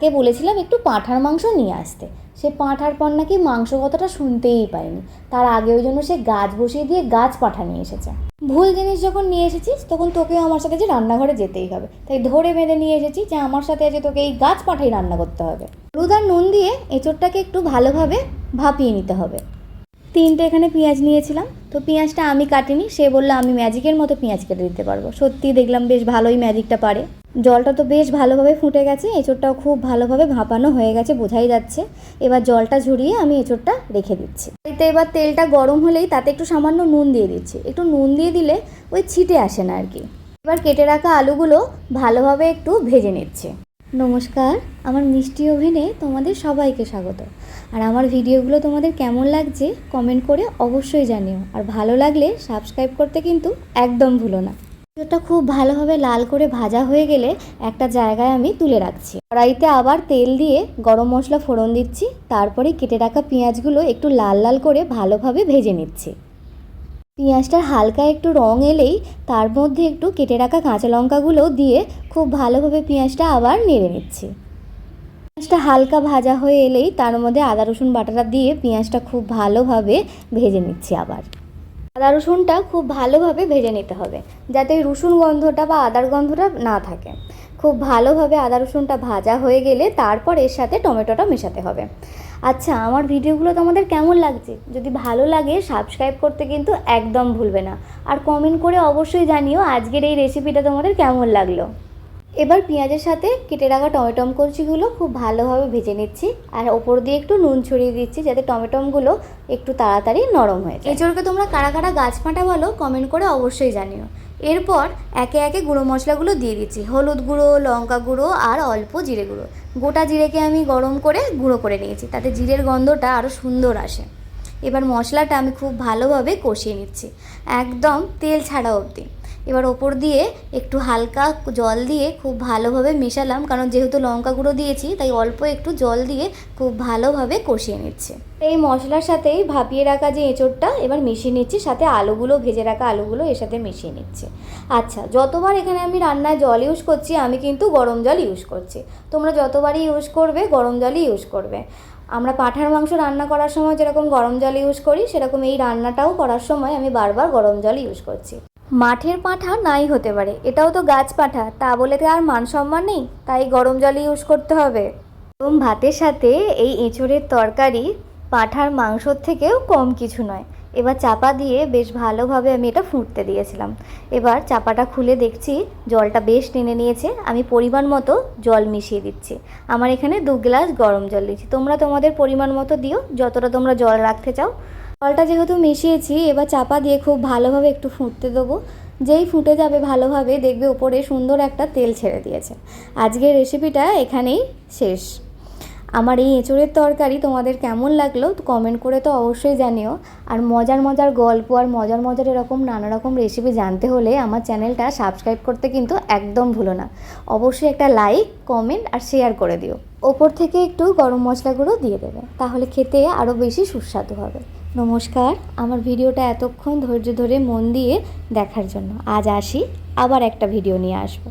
কে বলেছিলাম একটু পাঁঠার মাংস নিয়ে আসতে। সে পাঁঠার পর নাকি মাংস কথাটা শুনতেই পায়নি তার আগে ওই জন্য সে গাছ বসিয়ে দিয়ে গাছ পাঠা নিয়ে এসেছে। ভুল জিনিস যখন নিয়ে এসেছিস, তখন তোকেও আমার সাথে যে রান্নাঘরে যেতেই হবে। তাই ধরে বেঁধে নিয়ে এসেছি যে আমার সাথে আছে তোকে এই গাছ পাঠাই রান্না করতে হবে। আর নুন দিয়ে এঁচোড়টাকে একটু ভালোভাবে ভাপিয়ে নিতে হবে। তিনটে এখানে পেঁয়াজ নিয়েছিলাম। তো পেঁয়াজটা আমি কাটিনি। সে বলল, আমি ম্যাজিকের মতো পেঁয়াজ কেটে দিতে পারব। সত্যি দেখলাম বেশ ভালোই ম্যাজিকটা পারে। জলটা তো বেশ ভালোভাবে ফুটে গেছে, এঁচোড়টাও খুব ভালোভাবে ভাপানো হয়ে গেছে, বোঝাই যাচ্ছে। এবার জলটা ঝরিয়ে আমি এঁচোড়টা রেখে দিচ্ছি। এতে এবার তেলটা গরম হলেই তাতে একটু সামান্য নুন দিয়ে দিচ্ছি। একটু নুন দিয়ে দিলে ওই ছিটে আসে না আর কি। এবার কেটে রাখা আলুগুলো ভালোভাবে একটু ভেজে নিচ্ছে। নমস্কার, আমার মিষ্টি ওভেনে তোমাদের সবাইকে স্বাগত। আর আমার ভিডিওগুলো তোমাদের কেমন লাগছে, কমেন্ট করে অবশ্যই জানিও। আর ভালো লাগলে সাবস্ক্রাইব করতে কিন্তু একদম ভুলো না। ভিডিওটা খুব ভালোভাবে লাল করে ভাজা হয়ে গেলে একটা জায়গায় আমি তুলে রাখছি। কড়াইতে আবার তেল দিয়ে গরম মশলা ফোড়ন দিচ্ছি, তারপরে কেটে রাখা পেঁয়াজগুলো একটু লাল লাল করে ভালোভাবে ভেজে নিচ্ছি। পেঁয়াজটার হালকা একটু রং এলেই তার মধ্যে একটু কেটে রাখা কাঁচা লঙ্কাগুলো দিয়ে খুব ভালোভাবে পেঁয়াজটা আবার নেড়ে নিচ্ছি। পেঁয়াজটা হালকা ভাজা হয়ে এলেই তার মধ্যে আদা রসুন বাটাটা দিয়ে পেঁয়াজটা খুব ভালোভাবে ভেজে নিচ্ছি আবার। আদা রসুনটা খুব ভালোভাবে ভেজে নিতে হবে, যাতে রসুন গন্ধটা বা আদার গন্ধটা না থাকে। খুব ভালোভাবে আদা রসুনটা ভাজা হয়ে গেলে তারপর এর সাথে টমেটোটা মেশাতে হবে। আচ্ছা আমার ভিডিওগুলো তোমাদের কেমন লাগছে? যদি ভালো লাগে, সাবস্ক্রাইব করতে কিন্তু একদম ভুলবে না। আর কমেন্ট করে অবশ্যই জানিও আজকের এই রেসিপিটা তোমাদের কেমন লাগল। এবার পেঁয়াজের সাথে কেটে রাখা টমেটম কলচিগুলো খুব ভালোভাবে ভেজে নিচ্ছি। আর ওপর দিয়ে একটু নুন ছড়িয়ে দিচ্ছি যাতে টমেটমগুলো একটু তাড়াতাড়ি নরম হয়ে যায়। এচড়কে তোমরা কারা কারা গাছ পাঁটা বলো কমেন্ট করে অবশ্যই জানিও। এরপর একে একে গুঁড়ো মশলাগুলো দিয়ে দিচ্ছি। হলুদ গুঁড়ো, লঙ্কা গুঁড়ো আর অল্প জিরে গুঁড়ো। গোটা জিরেকে আমি গরম করে গুঁড়ো করে নিয়েছি, তাতে জিরের গন্ধটা আরও সুন্দর আসে। এবার মশলাটা আমি খুব ভালোভাবে কষিয়ে নিচ্ছি, একদম তেল ছাড়া অবধি। এবার ওপর দিয়ে একটু হালকা জল দিয়ে খুব ভালোভাবে মেশালাম, কারণ যেহেতু লঙ্কা গুঁড়ো দিয়েছি, তাই অল্প একটু জল দিয়ে খুব ভালোভাবে কষিয়ে নিচ্ছে। এই মশলার সাথেই ভাপিয়ে রাখা যে এঁচোড়টা, এবার মিশিয়ে নিচ্ছি, সাথে আলুগুলো, ভেজে রাখা আলুগুলো এর সাথে মিশিয়ে নিচ্ছে। আচ্ছা যতবার এখানে আমি রান্নায় জল ইউজ করছি, আমি কিন্তু গরম জল ইউজ করছি। তোমরা যতবারই ইউজ করবে, গরম জলই ইউজ করবে। আমরা পাঁঠার মাংস রান্না করার সময় যেরকম গরম জল ইউজ করি, সেরকম এই রান্নাটাও করার সময় আমি বারবার গরম জল ইউজ করছি। মাঠের পাঁঠা নাই হতে পারে। এটাও তো গাছ পাঁঠা। তা বলে তো আর মান সম্মান নেই। তাই গরম জল ইউজ করতে হবে। গরম ভাতের সাথে এই এঁচড়ের তরকারি পাঁঠার মাংসর থেকেও কম কিছু নয়। এবার চাপা দিয়ে বেশ ভালোভাবে আমি এটা ফুটতে দিয়েছিলাম। এবার চাপাটা খুলে দেখছি জলটা বেশ টেনে নিয়েছে। আমি পরিমাণ মতো জল মিশিয়ে দিচ্ছি। আমার এখানে দু গ্লাস গরম জল দিচ্ছি। তোমরা তোমাদের পরিমাণ মতো দিও। যতটা তোমরা জল রাখতে চাও। জলটা যেহেতু মিশিয়েছি, এবার চাপা দিয়ে খুব ভালোভাবে একটু ফুটতে দেবো। যেই ফুটে যাবে ভালোভাবে দেখবে ওপরে সুন্দর একটা তেল ছেড়ে দিয়েছে। আজকের রেসিপিটা এখানেই শেষ। আমার এই এঁচড়ের তরকারি তোমাদের কেমন লাগল কমেন্ট করে তো অবশ্যই জানিও। আর মজার মজার গল্প আর মজার মজার এরকম নানা রকম রেসিপি জানতে হলে আমার চ্যানেলটা সাবস্ক্রাইব করতে কিন্তু একদম ভুলো না। অবশ্যই একটা লাইক কমেন্ট আর শেয়ার করে দিও। ওপর থেকে একটু গরম মশলা গুঁড়ো দিয়ে দেবে। তাহলে খেতে আরও বেশি সুস্বাদু হবে। নমস্কার, আমার ভিডিওটা এতক্ষণ ধৈর্য ধরে মন দিয়ে দেখার জন্য। আজ আসি, আবার একটা ভিডিও নিয়ে আসব।